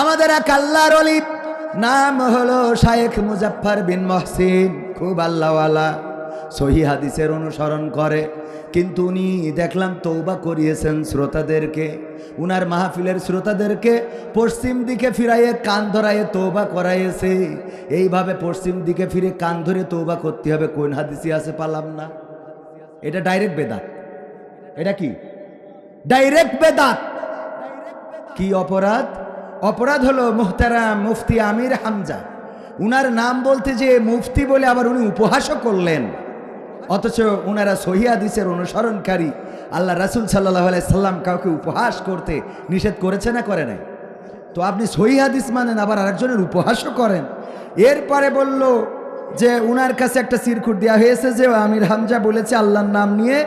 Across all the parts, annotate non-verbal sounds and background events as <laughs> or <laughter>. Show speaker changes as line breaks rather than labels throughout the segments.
আমাদের এক আল্লাহর নাম হলো শায়েখ মুজাফফর বিন মহসিন, খুব আল্লাহওয়ালা। সহি হাদিসের অনুসরণ করে। কিন্তু উনি দেখলাম তৌবা করিয়েছেন শ্রোতাদেরকে। উনার মাহফিলের শ্রোতাদেরকে পশ্চিম দিকে ফিরাইয়ে, কান ধরাইয়ে তৌবা করাইয়েছে। এইভাবে পশ্চিম দিকে ফিরে কান ধরে তৌবা করতে হবে, কোন হাদিসি আছে পালাম না। এটা ডাইরেক্ট বেদাত। এটা কি? ডাইরেক্ট বেদাত। কি অপরাধ? অপরাধ হলো মুহতারাম মুফতি আমির হামজা। উনার নাম বলতে যে মুফতি বলে আবার উনি উপহাসও করলেন। অথচ উনারা সহিয়াদিসের অনুসরণকারী। আল্লাহ রাসুল সাল্লাহ সাল্লাম কাউকে উপহাস করতে নিষেধ করেছে না করে নাই? তো আপনি সহিহাদিস মানেন, আবার আরেকজনের উপহাসও করেন। এরপরে বলল যে উনার কাছে একটা সিরকুট দেওয়া হয়েছে যে আমির হামজা বলেছে আল্লাহর নাম নিয়ে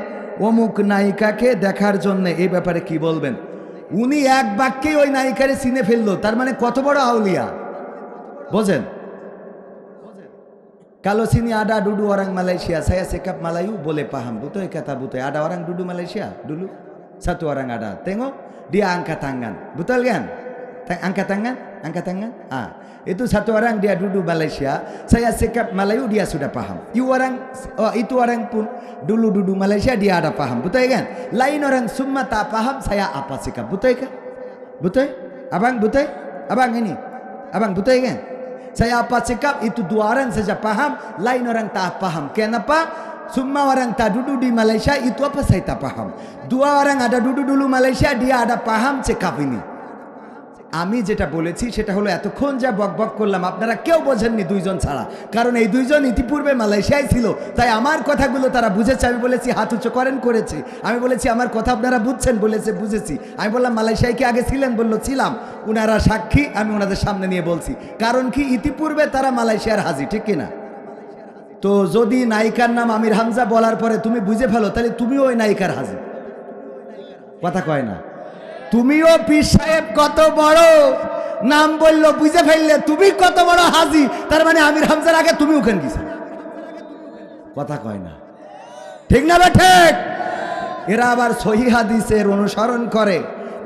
অমুক নায়িকাকে দেখার জন্য। এই ব্যাপারে কি বলবেন? উনি এক বাক্যে ওই নায়িকারে চিনে ফেলল। তার মানে কত বড় আউলিয়া? বোঝেন? কালো চিনি আডা ডুডু, ওরাং মালয়েশিয়া, সায়া সেকাপ মালাইউ বলে পাহাম বুতো কথা বুতো আডা ওরাং, ডুডু, মালয়েশিয়া, ডুলু, সাতু, ওরাং আডা তেঙো, ডিয়া আংকা থাঙ্গান। বুতাল গান Angkat tangan, angkat tangan. Ah, itu satu orang dia duduk Malaysia. Saya sikap Melayu dia sudah paham. You orang, oh itu orang pun dulu duduk Malaysia dia ada paham. Betul kan? Lain orang semua tak paham saya apa sikap. Betul kan? Betul? Abang betul? Abang ini. Abang betul kan? Saya apa sikap itu dua orang saja paham, lain orang tak paham. Kenapa? Semua orang tak duduk di Malaysia itu apa saya tak paham. Dua orang ada duduk dulu Malaysia dia ada paham sikap ini. আমি যেটা বলেছি সেটা হলো, এতক্ষণ যা বক বক করলাম, আপনারা কেউ বোঝেননি দুইজন ছাড়া। কারণ এই দুইজন ইতিপূর্বে মালয়েশিয়ায় ছিল। তাই আমার কথাগুলো তারা বুঝেছে, আমি বলেছি, হাত উঁচু করেন করেছে। আমি বলেছি, আমার কথা আপনারা বুঝছেন বলেছে, বুঝেছি। আমি বললাম, মালয়েশিয়ায় কি আগে ছিলেন? বলল, ছিলাম। ওনারা সাক্ষী, আমি ওনাদের সামনে নিয়ে বলছি। কারণ কি, ইতিপূর্বে তারা মালয়েশিয়ার হাজি, ঠিক কিনা? তো যদি নায়িকার নাম আমির হামজা বলার পরে তুমি বুঝে ফেলো, তাহলে তুমিও ওই নায়িকার হাজি। কথা কয় না। তুমিও পীর সাহেব কত বড়? নাম বলল, বুঝে ফেললে, তুমি কত বড় হাজি? তার মানে আমির হামজার আগে তুমি ওখানে গেছো। কথা কয় না। ঠিক না ঠিক? এরা আবার সহি হাদিসের অনুসরণ করে।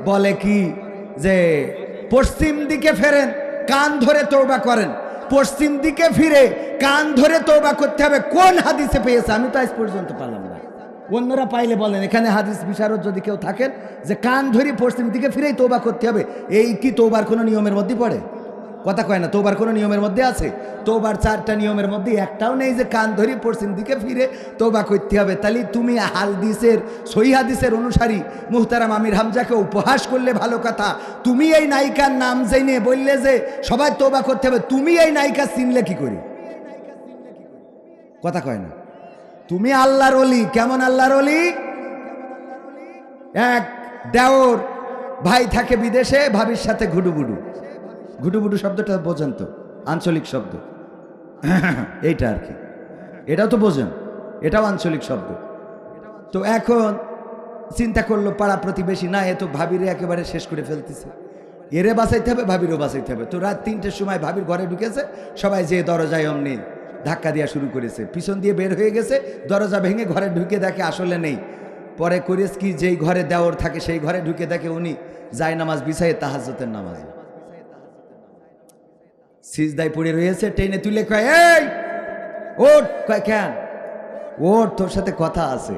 বলে কি যে, পশ্চিম দিকে ফেরেন, কান ধরে তৌবা করেন। পশ্চিম দিকে ফিরে, কান ধরে তৌবা করতে হবে। কোন হাদিসে পেয়েছে? আমি তো আজ পর্যন্ত পারলাম না। অন্যরা পাইলে বলেন, এখানে হাদিস বিশারদ যদি কেউ থাকেন, যে কান ধরে পশ্চিম দিকে ফিরেই তৌবা করতে হবে, এই কি তৌবার কোনো নিয়মের মধ্যে পড়ে? কথা কয় না তোবার কোনো নিয়মের মধ্যে আছে? তোবার চারটা নিয়মের মধ্যে একটাও নেই যে কান ধরি পশ্চিম দিকে ফিরে তোবা করতে হবে। তাহলে তুমি হালদিসের সহি হাদিসের অনুসারী, মুহতারাম আমির হামজাকে উপহাস করলে ভালো কথা। তুমি এই নায়িকার নাম জেনে বললে যে সবাই তোবা করতে হবে, তুমি এই নায়িকা চিনলে কি করি? কথা কয় না। তুমি আল্লাহর অলি কেমন আল্লাহর অলি এক, দেওর, ভাই থাকে বিদেশে, ভাবির সাথে ঘুডুবুডু ঘুটুবুটু শব্দটা বোঝেন তো, আঞ্চলিক শব্দ। <laughs> এইটা আর কি। এটাও তো বোঝেন, এটাও আঞ্চলিক শব্দ। তো এখন চিন্তা করল, পাড়া প্রতিবেশী, না, এ তো ভাবিরে একেবারে শেষ করে ফেলতেছে। এরে বাঁচাইতে হবে, ভাবিরও বাঁচাইতে হবে। তো রাত তিনটের সময় ভাবির ঘরে ঢুকেছে, সবাই যে দরজায় অমনি ধাক্কা দেওয়া শুরু করেছে। পিছন দিয়ে বের হয়ে গেছে, দরজা ভেঙে ঘরে ঢুকে দেখে আসলে নেই। পরে করেস কি, যেই ঘরে দেওয়ার থাকে সেই ঘরে ঢুকে দেখে উনি যায় নামাজ বিছাইয়ে তাহাজতের নামাজে। সিজদায় পড়ে রয়েছে, টেনে তুলে কয়, এই ওট কয়, কেন? ওর তোর সাথে কথা আছে।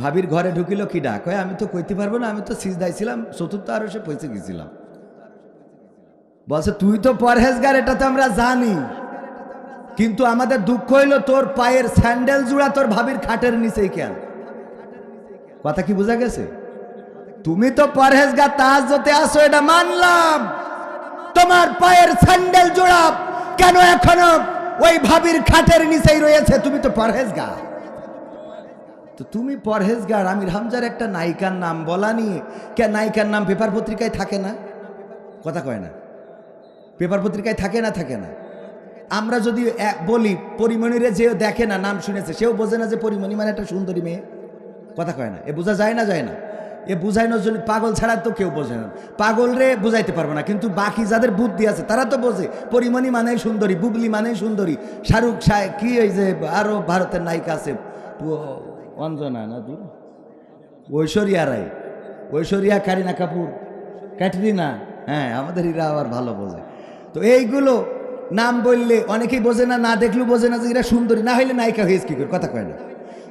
ভাবির ঘরে ঢুকিল কি ডাক কয়, আমি তো কইতে পারব না, আমি তো সিজদায় ছিলাম, চতুর্থ আরও সে পৌঁছে গেছিলাম। বলছে, তুই তো পরহেজগার এটা তো আমরা জানি। কিন্তু আমাদের দুঃখ হইল তোর পায়ের স্যান্ডেল জুড়া তোর ভাবির খাটের নিচেই কেন? কথা কি বোঝা গেছে? তুমি তো পরহেজগার তাহাজতে আসো এটা মানলাম। তোমার পায়ের স্যান্ডেল জোড়া কেন এখনও ওই ভাবির খাটের নিচেই রয়েছে? তুমি তো পরহেজগার। তো তুমি পরহেজগার আমির হামজার একটা নায়িকার নাম বলা নিয়ে কে নায়িকার নাম পেপার পত্রিকায় থাকে না? কথা কয় না। পেপার পত্রিকায় থাকে না থাকে না। আমরা যদি বলি পরিমণিরে যে দেখে না নাম শুনেছে সেও বোঝে না যে পরিমণি মানে একটা সুন্দরী মেয়ে। কথা কয় না। এ বোঝা যায় না যায় না? এ বুঝাইনোর জন্য পাগল ছাড়া তো কেউ বোঝে না। পাগল রে বুঝাইতে পারব না কিন্তু বাকি যাদের বুদ্ধি আছে তারা তো বোঝে। পরিমণি মানেই সুন্দরী বুবলি মানেই সুন্দরী। শাহরুখ শাহ কি ওই যে আরও ভারতের নায়িকা আছে? অঞ্জনা না দূর ঐশ্বরিয়া রায়। ঐশ্বরিয়া কারিনা কাপুর। ক্যাটরিনা। হ্যাঁ আমাদের এরা আবার ভালো বোঝে। তো এইগুলো নাম বললে অনেকেই বোঝে না না দেখলেও বোঝে না যে এরা সুন্দরী, না হইলে নায়িকা হয়েছে কী করে, কথা কয় না।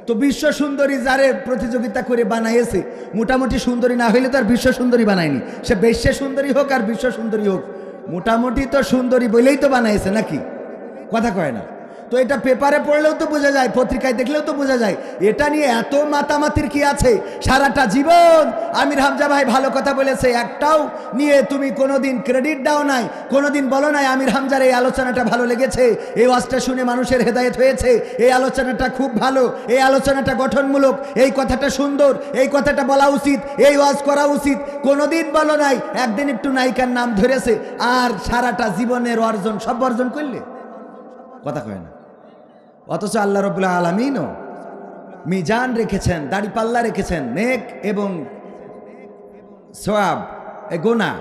তো বিশ্ব সুন্দরী যারে প্রতিযোগিতা করে বানাইয়েছে মোটামুটি সুন্দরী না হইলে তো আর বিশ্ব সুন্দরী বানায়নি। সে বিশ্বে সুন্দরী হোক আর বিশ্ব সুন্দরী হোক, মোটামুটি তো সুন্দরী বলেই তো বানাইছে নাকি, কথা কয় না। তো এটা পেপারে পড়লেও তো বোঝা যায়, পত্রিকায় দেখলেও তো বোঝা যায়। এটা নিয়ে এত মাতামাতির কি আছে? সারাটা জীবন আমির হামজা ভাই ভালো কথা বলেছে, একটাও নিয়ে তুমি কোনোদিন ক্রেডিট দাও নাই, কোনোদিন বলো নাই আমির হামজার এই আলোচনাটা ভালো লেগেছে, এই ওয়াজটা শুনে মানুষের হেদায়েত হয়েছে, এই আলোচনাটা খুব ভালো, এই আলোচনাটা গঠনমূলক, এই কথাটা সুন্দর, এই কথাটা বলা উচিত, এই ওয়াজ করা উচিত, কোনোদিন বলো নাই, একদিন একটু নায়িকার নাম ধরেছে, আর সারাটা জীবনের অর্জন, সব অর্জন করলে? কথা কয় না। অথচ আল্লাহ রবুল্লাহ আলমিনও মিজান রেখেছেন, দাড়ি পাল্লা রেখেছেন, নেক এবং সোয়াব গোনা,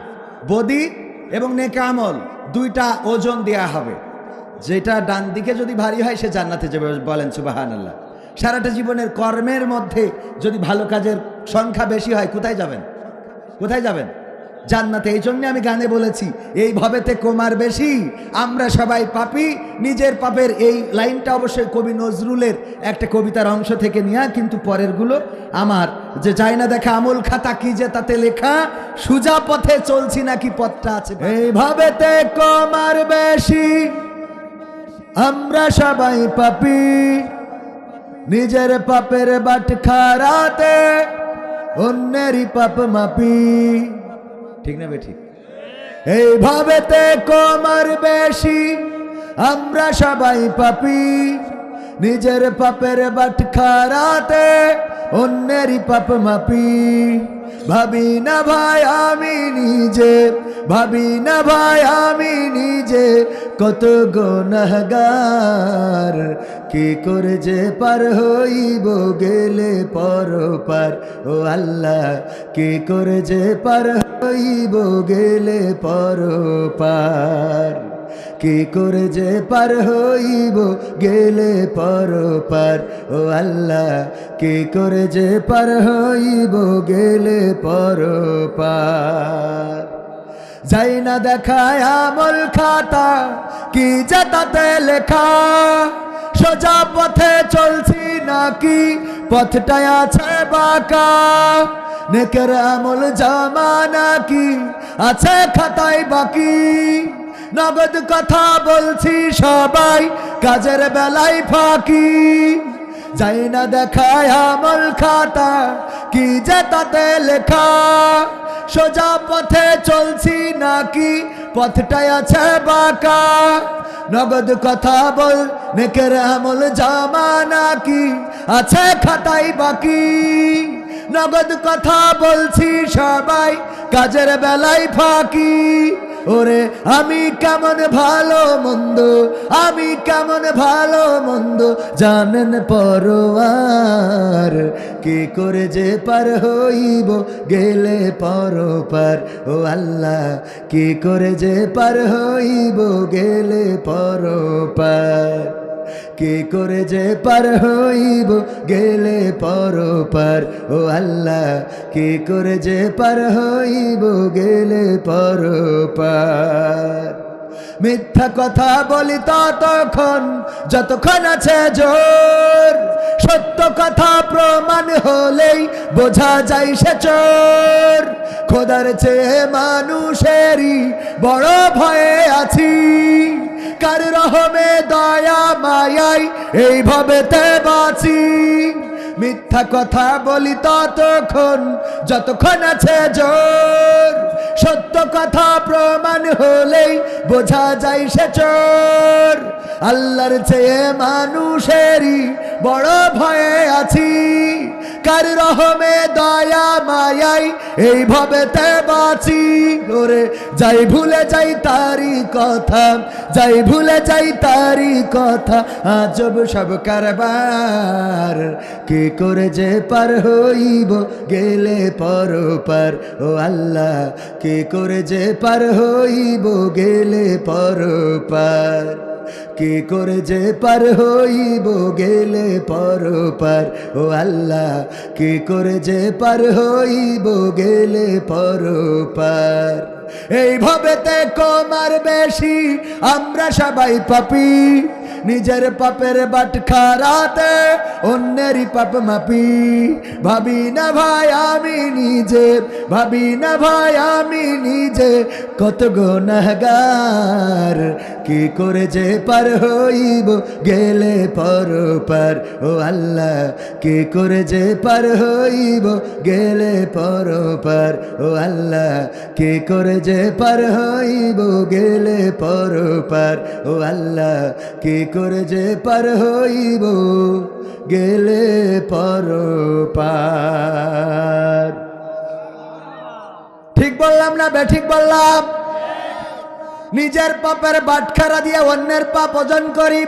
বদি এবং নেক আমল, দুইটা ওজন দেয়া হবে। যেটা ডান দিকে যদি ভারী হয়, সে জান্নাতে যাবে বলেন সুবাহান আল্লাহ সারাটা জীবনের কর্মের মধ্যে যদি ভালো কাজের সংখ্যা বেশি হয়, কোথায় যাবেন? কোথায় যাবেন? জান্নাতে, এই জন্যে আমি গানে বলেছি এই ভবেতে কোমার বেশি, আমরা সবাই পাপি, নিজের পাপের এই লাইনটা অবশ্যই কবি নজরুলের একটা কবিতার অংশ থেকে নেওয়া কিন্তু পরেরগুলো আমার, যে যায় না দেখা আমল খাতা কি যে তাতে লেখা, সুজা পথে চলছি নাকি পথটা আছে এই ভবেতে কোমার বেশি, আমরা সবাই পাপি, নিজের পাপের বাট খারাতে অন্যেরই পাপ মাপি। ঠিক না বেঠিক এইভাবেতে কমার বেশি আমরা সবাই পাপি। নিজের পাপের বাটখারাতে অন্যেরই পাপ মাপি। ভাবি না ভাই, আমি নিজে। ভাবি না ভাই, আমি নিজে। কত গোনাহগার, কি করে যে পার হইব গেলে পর পার ও আল্লাহ, কি করে যে পার হইব গেলে পর পার কি করে যে পার হইব গেলে পর পার? ও আল্লাহ, কি করে যে পার হইব গেলে পর পার? যাই না দেখায় আমল খাতা কি যে তাতে লেখা? সোজা পথে চলছি নাকি? পথটায় আছে বাঁকা। নেকের আমল জামা নাকি? আছে খাতায় বাকি। নগদ কথা বলছি সবাই কাজের বেলায় ফাঁকি। যাই না দেখায় আমল খাতা, কি যে তাতে লেখা? সোজা পথে চলছি নাকি পথটায় আছে বাঁকা? নগদ কথা বল, নেকের আমল জামা নাকি, আছে খাতাই বাকি? নগদ কথা বলছি সবাই কাজের বেলায় ফাঁকি। ওরে, আমি কেমন ভালো মন্দ, আমি কেমন ভালো মন্দ, জানেন পরোয়ার, কি করে যে পার হইব গেলে পর পার ও আল্লাহ, কি করে যে পার হইব গেলে পর পার কি করে যে পার হইব গেলে পর পার ও আল্লাহ, কে করে যে পার হইব গেলে পর পার মিথ্যা কথা বলি ততক্ষণ, যতক্ষণ আছে জোর। সত্য কথা প্রমাণ হলেই বোঝা যায় সে চোর। খোদার চেয়ে মানুষেরই বড় ভয়ে আছি। কার রহমে, দয়া মায়াই এইভাবে তে বাঁচি। মিথ্যা কথা বলি ততক্ষণ, যতক্ষণ আছে জোর। সত্য কথা প্রমাণ হলেই বোঝা যায় সে চোর। আল্লাহর চেয়ে মানুষেরই বড় ভয়ে আছি। কার রহমে, দয়া, মায়াই এইভাবে তে বাঁচি। ওরে, যাই ভুলে যাই তারি কথা, যাই ভুলে যাই তারি কথা, আজব সব কারবার। কি করে যে পার হইব গেলে পর পার ও আল্লাহ, কি করে যে পার হইব গেলে পর পার কি করে যে পার হইব গেলে পর পার ও আল্লাহ, কে করে যে পার হইব গেলে পর পার এইভাবেতে কমার বেশি আমরা সবাই পাপি। নিজের পাপের বাট খারাতে, অন্যেরই পাপ মাপি। ভাবি না ভাই, আমি নিজে। ভাবি না ভাই, আমি নিজে। কত গুনাহগার। কি করে যে পার হইব, গেলে পর পার। ও আল্লাহ, কি করে যে পার হইব, গেলে পর পার। ও আল্লাহ, কি করে যে পার হইব, গেলে পর পার। ও আল্লাহ, কি করে যে পার হইব গেলে পর পার ঠিক বললাম না বেঠিক বললাম নিজের পাপের বাটখারা দিয়ে অন্যের পাপ ওজন করি।